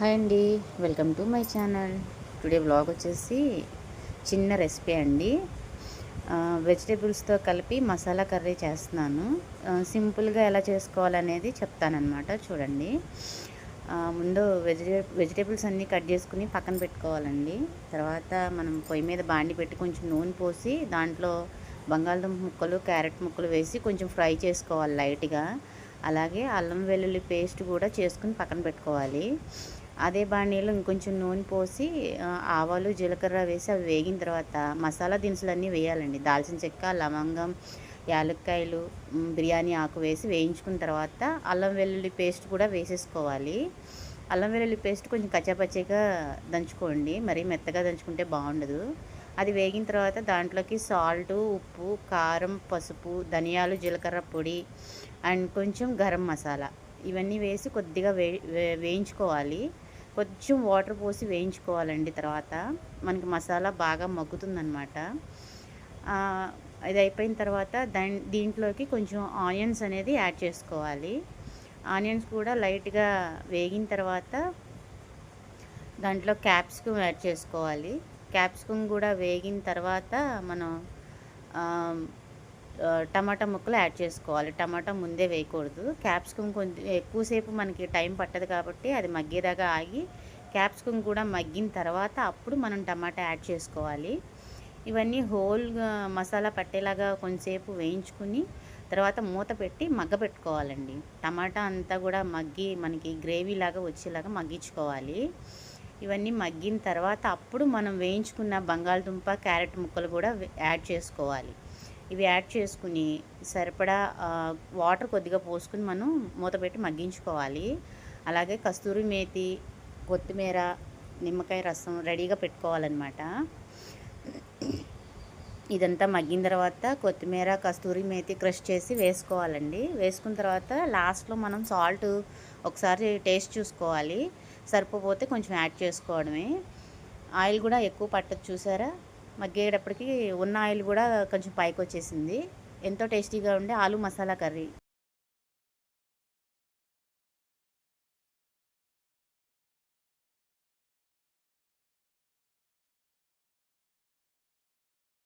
Hi అండి. Welcome to my channel. Today blog వచ్చేసి చిన్న రెసిపీ అండి. వెజిటేబుల్స్తో కలిపి మసాలా కర్రీ చేస్తున్నాను. సింపుల్గా ఎలా చేసుకోవాలనేది చెప్తానమాట చూడండి. ముందు వెజిటే వెజిటేబుల్స్ అన్నీ కట్ చేసుకుని పక్కన పెట్టుకోవాలండి. తర్వాత మనం పొయ్యి మీద బాండి పెట్టి కొంచెం నూనె పోసి దాంట్లో బంగాళదుంప ముక్కలు క్యారెట్ ముక్కలు వేసి కొంచెం ఫ్రై చేసుకోవాలి లైట్గా. అలాగే అల్లం వెల్లుల్లి పేస్ట్ కూడా చేసుకుని పక్కన పెట్టుకోవాలి. అదే బాణీలో ఇంకొంచెం నూనె పోసి ఆవాలు జీలకర్ర వేసి అవి వేగిన తర్వాత మసాలా దినుసులు అన్నీ వేయాలండి. దాల్చిన చెక్క లవంగం యాలక్కాయలు బిర్యానీ ఆకు వేసి వేయించుకున్న తర్వాత అల్లం వెల్లుల్లి పేస్ట్ కూడా వేసేసుకోవాలి. అల్లం వెల్లుల్లి పేస్ట్ కొంచెం కచ్చాపచ్చిగా దంచుకోండి. మరీ మెత్తగా దంచుకుంటే బాగుండదు. అది వేగిన తర్వాత దాంట్లోకి సాల్ట్ ఉప్పు కారం పసుపు ధనియాలు జీలకర్ర పొడి అండ్ కొంచెం గరం మసాలా. ఇవన్నీ వేసి కొద్దిగా వే వేయించుకోవాలి. కొంచెం వాటర్ పోసి వేయించుకోవాలండి తర్వాత. మనకి మసాలా బాగా మగ్గుతుందనమాట ఇది అయిపోయిన తర్వాత దాని దీంట్లోకి కొంచెం ఆనియన్స్ అనేది యాడ్ చేసుకోవాలి. ఆనియన్స్ కూడా లైట్గా వేగిన తర్వాత దాంట్లో క్యాప్సికమ్ యాడ్ చేసుకోవాలి. క్యాప్సికమ్ కూడా వేగిన తర్వాత మనం టమాటా ముక్కలు యాడ్ చేసుకోవాలి. టమాటా ముందే వేయకూడదు. క్యాప్సికమ్ కొంచెం ఎక్కువసేపు మనకి టైం పట్టదు కాబట్టి అది మగ్గేదాకా ఆగి క్యాప్సికమ్ కూడా మగ్గిన తర్వాత అప్పుడు మనం టమాటా యాడ్ చేసుకోవాలి. ఇవన్నీ హోల్ మసాలా పట్టేలాగా కొంచెంసేపు వేయించుకుని తర్వాత మూత పెట్టి మగ్గ పెట్టుకోవాలండి టమాటా అంతా కూడా మగ్గి మనకి గ్రేవీ లాగా వచ్చేలాగా మగ్గించుకోవాలి. ఇవన్నీ మగ్గిన తర్వాత అప్పుడు మనం వేయించుకున్న బంగాళదుంప క్యారెట్ ముక్కలు కూడా యాడ్ చేసుకోవాలి. ఇవి యాడ్ చేసుకుని సరిపడా వాటర్ కొద్దిగా పోసుకుని మనం మూత పెట్టి మగ్గించుకోవాలి. అలాగే కస్తూరి మేతి కొత్తిమీర నిమ్మకాయ రసం రెడీగా పెట్టుకోవాలన్నమాట. ఇదంతా మగ్గిన తర్వాత కొత్తిమీర కస్తూరి మేతి క్రష్ చేసి వేసుకోవాలండి. వేసుకున్న తర్వాత లాస్ట్లో మనం సాల్ట్ ఒకసారి టేస్ట్ చూసుకోవాలి. సరిపోతే కొంచెం యాడ్ చేసుకోవడమే. ఆయిల్ కూడా ఎక్కువ పట్టదు చూసారా? మగ్గేటప్పటికి ఉన్న ఆయిల్ కూడా కొంచెం పైకి వచ్చేసింది ఎంతో టేస్టీగా ఉండే ఆలు మసాలా కర్రీ.